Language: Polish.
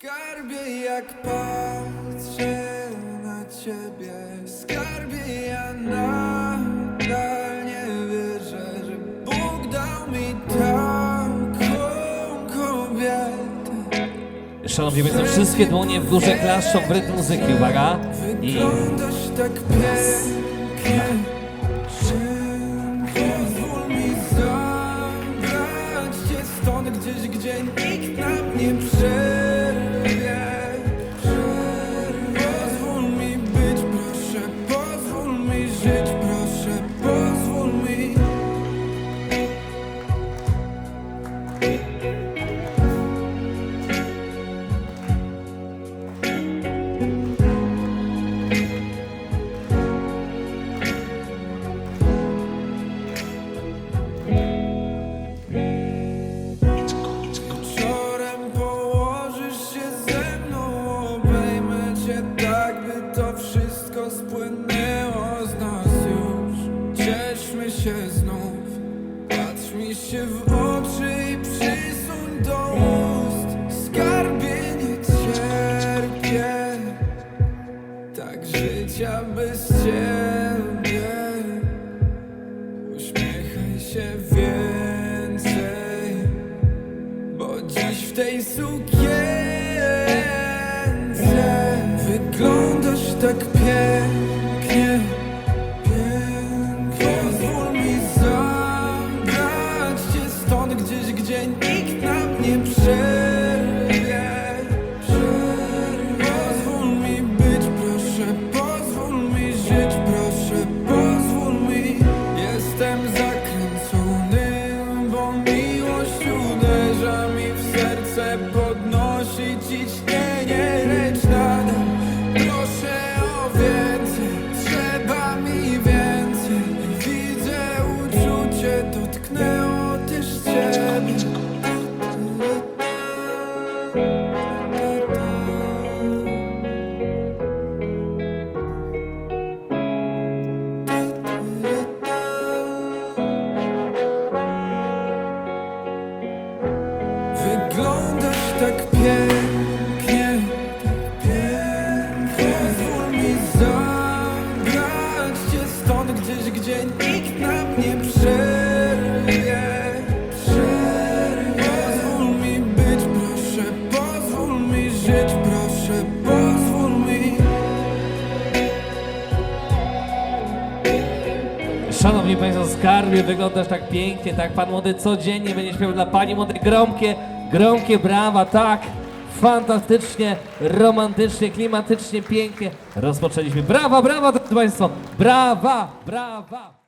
Skarbie jak patrzę na ciebie. Skarbie ja nadal nie wierzę Że Bóg dał mi taką kobietę. Szanowni Państwo, wszystkie dłonie w górze klaszczą w rytm muzyki, uwaga. I Wyglądasz tak pięknie. Pozwól mi zabrać cię stąd gdzieś, gdzie nikt nam nie przerwie się znów, patrz mi się w oczy i przysuń do ust. Skarbie nie cierpię, tak życia bez ciebie. Uśmiechaj się więcej. Bo dziś w tej sukience Wyglądasz tak pięknie Pięknie dotknęło też ciebie Wyglądasz tak pięknie, Szanowni Państwo, skarbie, wyglądasz tak pięknie, tak Pan Młody codziennie będzie śpiewał dla Pani Młodej gromkie, gromkie brawa, tak, fantastycznie, romantycznie, klimatycznie, pięknie rozpoczęliśmy. Brawa, brawa, drodzy Państwo, brawa, brawa.